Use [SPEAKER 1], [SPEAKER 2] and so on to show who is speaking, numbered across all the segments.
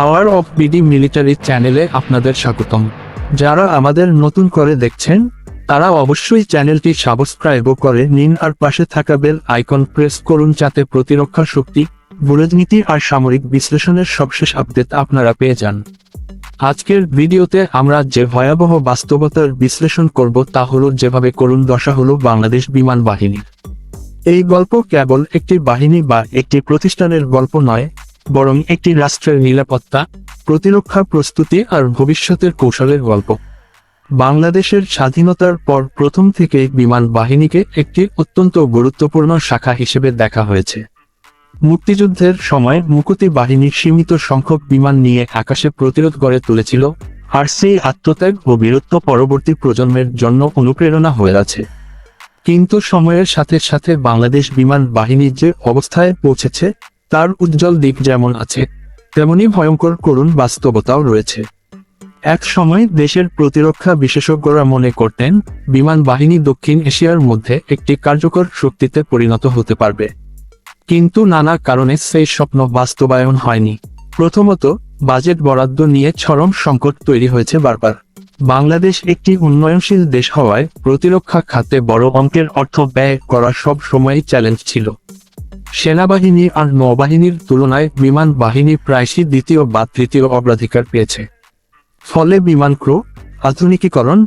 [SPEAKER 1] Power of BD military চ্যানেলে আপনাদের স্বাগতম। যারা আমাদের নতুন করে দেখছেন, তারা অবশ্যই চ্যানেলটি সাবস্ক্রাইবও করে নিন আর পাশে থাকা বেল আইকন প্রেস করুন যাতে প্রতিরক্ষা শক্তি বুরাজনীতি আর সামরিক বিশ্লেষণের সবশেষ আপডেট আপনারা পেয়ে যান। আজকের ভিডিওতে আমরা যে ভয়াবহ বাস্তবতার বিশ্লেষণ করব তা হলো যেভাবে করুণ দশা হলো বাংলাদেশ বিমান বাহিনীর এই গল্প কেবল একটি বাহিনী বা একটি প্রতিষ্ঠানের গল্প নয় বরং একটি রাষ্ট্রের নিরাপত্তা, প্রতিরক্ষা প্রস্তুতি আর ভবিষ্যতের কৌশলের গল্প। বাংলাদেশের স্বাধীনতার পর প্রথম থেকেই বিমান বাহিনীকে একটি অত্যন্ত গুরুত্বপূর্ণ শাখা হিসেবে দেখা হয়েছে। মুক্তিযুদ্ধের সময় মুকুতি বাহিনী সীমিত সংখ্যক বিমান নিয়ে আকাশে প্রতিরোধ গড়ে তুলেছিল, আর সেই আত্মত্যাগ ও বীরত্ব পরবর্তী প্রজন্মের জন্য অনুপ্রেরণা হয়ে আছে। কিন্তু সময়ের সাথে সাথে বাংলাদেশ বিমান বাহিনীর যে অবস্থায় পৌঁছেছে তার উজ্জ্বল দিক যেমন আছে, তেমনি ভয়ঙ্কর করুণ বাস্তবতাও রয়েছে। এক সময় দেশের প্রতিরক্ষা বিশেষজ্ঞরা মনে করতেন, বিমান বাহিনী দক্ষিণ এশিয়ার মধ্যে একটি কার্যকর শক্তিতে পরিণত হতে পারবে। কিন্তু নানা কারণে সেই স্বপ্ন বাস্তবায়ন হয়নি। প্রথমত, বাজেট বরাদ্দ নিয়ে চরম সংকট তৈরি হয়েছে বারবার। বাংলাদেশ একটি উন্নয়নশীল দেশ হওয়ায় প্রতিরক্ষা খাতে বড় অঙ্কের অর্থ ব্যয় করা সব সময়ই চ্যালেঞ্জ ছিল। সেনাবাহিনী আর নৌবাহিনীর তুলনায় বিমান বাহিনী প্রায়শই দ্বিতীয় বা তৃতীয় অগ্রাধিকার পেয়েছে। ফলে বিমান ক্রু, আধুনিকীকরণ,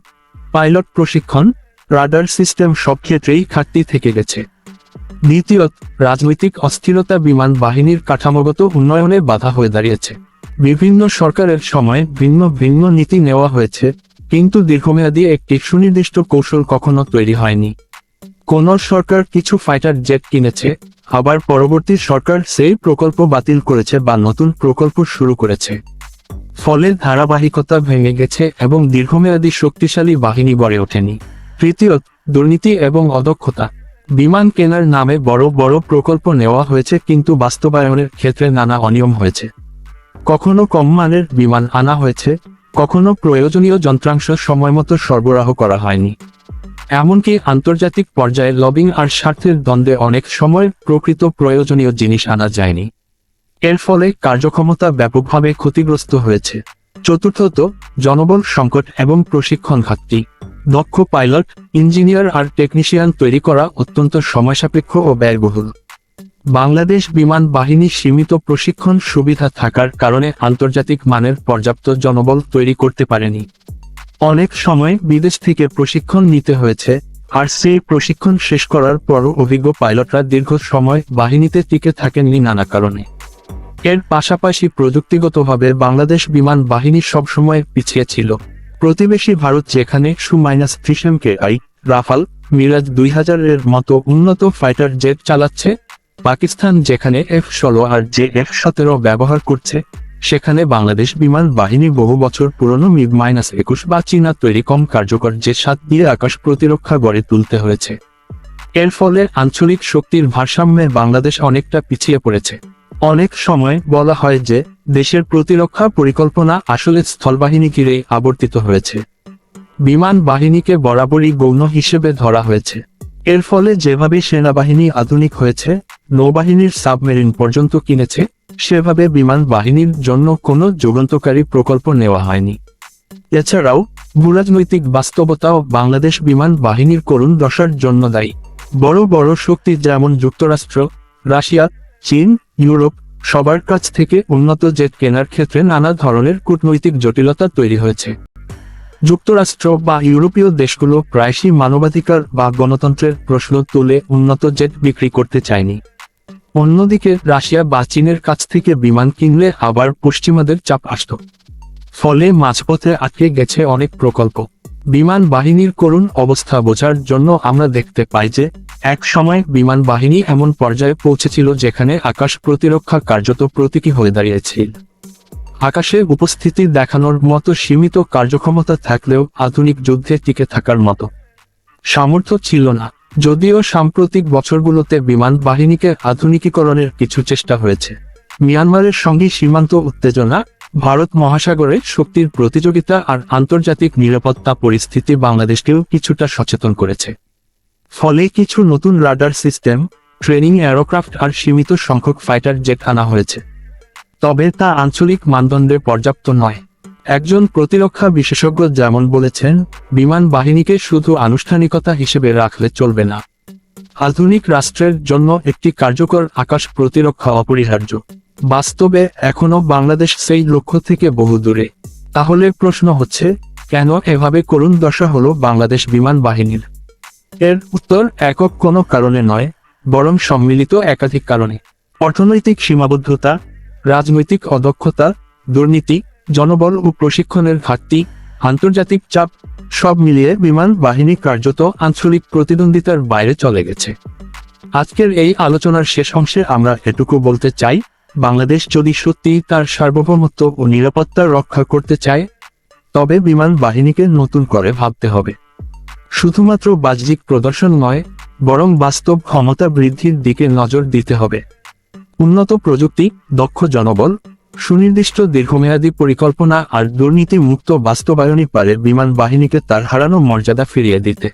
[SPEAKER 1] পাইলট প্রশিক্ষণ, রাডার সিস্টেম সব ক্ষেত্রেই ঘাটতি থেকে গেছে। দ্বিতীয়ত, রাজনৈতিক অস্থিরতা বিমান বাহিনীর কাঠামোগত উন্নয়নে বাধা হয়ে দাঁড়িয়েছে। বিভিন্ন সরকারের সময় ভিন্ন ভিন্ন নীতি নেওয়া হয়েছে, কিন্তু দীর্ঘমেয়াদী একটি সুনির্দিষ্ট কৌশল কখনো তৈরি হয়নি। কোন সরকার কিছু ফাইটার জেট কিনেছে আবার পরবর্তী সরকার সেই প্রকল্প বাতিল করেছে বা নতুন প্রকল্প শুরু করেছে। ফলে ধারাবাহিকতা ভেঙে গেছে এবং দীর্ঘমেয়াদী শক্তিশালী বাহিনী গড়ে ওঠেনি। তৃতীয়ত, দুর্নীতি এবং অদক্ষতা। বিমান কেনার নামে বড় বড় প্রকল্প নেওয়া হয়েছে কিন্তু বাস্তবায়নের ক্ষেত্রে নানা অনিয়ম হয়েছে। কখনো কম মানের বিমান আনা হয়েছে, কখনো প্রয়োজনীয় যন্ত্রাংশ সময়মতো সরবরাহ করা হয়নি। এমনকি আন্তর্জাতিক পর্যায়ে লবিং আর স্বার্থের দ্বন্দ্বে অনেক সময় প্রকৃত প্রয়োজনীয় জিনিস আনা যায়নি। এর ফলে কার্যক্ষমতা ব্যাপকভাবে ক্ষতিগ্রস্ত হয়েছে। চতুর্থত, জনবল সংকট এবং প্রশিক্ষণ ঘাটতি। দক্ষ পাইলট, ইঞ্জিনিয়ার আর টেকনিশিয়ান তৈরি করা অত্যন্ত সময়সাপেক্ষ ও ব্যয়বহুল। বাংলাদেশ বিমান বাহিনী সীমিত প্রশিক্ষণ সুবিধা থাকার কারণে আন্তর্জাতিক মানের পর্যাপ্ত জনবল তৈরি করতে পারেনি। অনেক সময় বিদেশ থেকে প্রশিক্ষণ নিতে হয়েছে, আর সেই প্রশিক্ষণ শেষ করার পরও অভিজ্ঞ পাইলটরা দীর্ঘ সময় বাহিনীতে টিকে থাকেননি নানা কারণে। এর পাশাপাশি প্রযুক্তিগতভাবে বাংলাদেশ বিমান বাহিনী সবসময় পিছিয়ে ছিল। প্রতিবেশী ভারত যেখানে Su minus K I, Rafale, Mirage দুই হাজারের মতো উন্নত ফাইটার জেট চালাচ্ছে, পাকিস্তান যেখানে এফ ষোলো আর জে এফ সতেরো ব্যবহার করছে সেখানে বাংলাদেশ বিমান বাহিনী বহু বছর পুরনো মিগ মাইনাস একুশ বা চীনা তৈরি কম কার্যকর যে সাত দিয়ে আকাশ প্রতিরক্ষা গড়ে তুলতে হয়েছে। এর ফলে আঞ্চলিক শক্তির ভারসাম্যে বাংলাদেশ অনেকটা পিছিয়ে পড়েছে। অনেক সময় বলা হয় যে, দেশের প্রতিরক্ষা পরিকল্পনা আসলে স্থলবাহিনী ঘিরেই আবর্তিত হয়েছে। বিমান বাহিনীকে বরাবরই গৌণ হিসেবে ধরা হয়েছে। এর ফলে যেভাবে সেনাবাহিনী আধুনিক হয়েছে নৌবাহিনীর সাবমেরিন পর্যন্ত কিনেছে, সেভাবে বিমান বাহিনীর জন্য কোনো যুগান্তকারী প্রকল্প নেওয়া হয়নি। এছাড়াও, ভূরাজনৈতিক বাস্তবতাও বাংলাদেশ বিমান বাহিনীর করুণ দশার জন্য দায়ী। বড় বড় শক্তি যেমন যুক্তরাষ্ট্র, রাশিয়া, চীন, ইউরোপ, সবার কাছ থেকে উন্নত জেট কেনার ক্ষেত্রে নানা ধরনের কূটনৈতিক জটিলতা তৈরি হয়েছে। যুক্তরাষ্ট্র বা ইউরোপীয় দেশগুলো প্রায়শই মানবাধিকার বা গণতন্ত্রের প্রশ্ন তুলে উন্নত জেট বিক্রি করতে চায়নি। অন্যদিকে, রাশিয়া বা চীনের কাছ থেকে বিমান কিনলে আবার পশ্চিমাদের চাপ আসত। ফলে মাঝপথে আটকে গেছে অনেক প্রকল্প। বিমান বাহিনীর করুণ অবস্থা বোঝার জন্য আমরা দেখতে পাই যে, এক সময় বিমান বাহিনী এমন পর্যায়ে পৌঁছেছিল যেখানে আকাশ প্রতিরক্ষা কার্যত প্রতীকী হয়ে দাঁড়িয়েছিল। আকাশে উপস্থিতি দেখানোর মতো সীমিত কার্যক্ষমতা থাকলেও আধুনিক যুদ্ধে টিকে থাকার মতো সামর্থ্য ছিল না। যদিও সাম্প্রতিক বছরগুলোতে বিমান বাহিনীকে আধুনিকীকরণের কিছু চেষ্টা হয়েছে। মিয়ানমারের সঙ্গে সীমান্ত উত্তেজনা, ভারত মহাসাগরে শক্তির প্রতিযোগিতা আর আন্তর্জাতিক নিরাপত্তা পরিস্থিতি বাংলাদেশকেও কিছুটা সচেতন করেছে। ফলে কিছু নতুন রাডার সিস্টেম, ট্রেনিং এয়ারক্রাফট আর সীমিত সংখ্যক ফাইটার জেট আনা হয়েছে। তবে তা আঞ্চলিক মানদণ্ডে পর্যাপ্ত নয়। একজন প্রতিরক্ষা বিশেষজ্ঞ যেমন বলেছেন, বিমান বাহিনীকে শুধু আনুষ্ঠানিকতা হিসেবে রাখলে চলবে না। আধুনিক রাষ্ট্রের জন্য একটি কার্যকর আকাশ প্রতিরক্ষা অপরিহার্য। বাস্তবে এখনও বাংলাদেশ সেই লক্ষ্য থেকে বহু দূরে। তাহলে প্রশ্ন হচ্ছে, কেন এভাবে করুণ দশা হল বাংলাদেশ বিমান বাহিনীর? এর উত্তর একক কোনো কারণে নয়, বরং সম্মিলিত একাধিক কারণে। অর্থনৈতিক সীমাবদ্ধতা, রাজনৈতিক অদক্ষতা, দুর্নীতি জনবল ও প্রশিক্ষণের ঘাটতি, আন্তর্জাতিক চাপ, সব মিলিয়ে বিমান বাহিনী কার্যত আঞ্চলিক প্রতিদ্বন্দ্বিতার বাইরে চলে গেছে। আজকের এই আলোচনার শেষ অংশে আমরা এটুকু বলতে চাই, বাংলাদেশ যদি সত্যিই তার সার্বভৌমত্ব ও নিরাপত্তা রক্ষা করতে চায়, তবে বিমান বাহিনীকে নতুন করে ভাবতে হবে। শুধুমাত্র বাহ্যিক প্রদর্শন নয়, বরং বাস্তব ক্ষমতা বৃদ্ধির দিকে নজর দিতে হবে। উন্নত প্রযুক্তি, দক্ষ জনবল সুনির্দিষ্ট দীর্ঘমেয়াদী পরিকল্পনা আর দুর্নীতি মুক্ত বাস্তবায়নই পারে বিমান বাহিনীকে তার হারানো মর্যাদা ফিরিয়ে দিতে।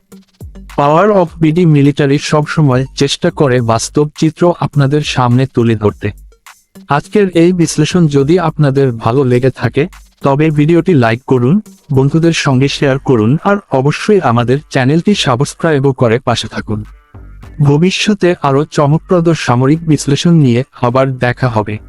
[SPEAKER 1] পাওয়ার অফ বিডি মিলিটারি সবসময় চেষ্টা করে বাস্তব চিত্র আপনাদের সামনে তুলে ধরতে। আজকের এই বিশ্লেষণ যদি আপনাদের ভালো লেগে থাকে, তবে ভিডিওটি লাইক করুন, বন্ধুদের সঙ্গে শেয়ার করুন আর অবশ্যই আমাদের চ্যানেলটি সাবস্ক্রাইবও করে পাশে থাকুন। ভবিষ্যতে আরও চমকপ্রদ সামরিক বিশ্লেষণ নিয়ে আবার দেখা হবে।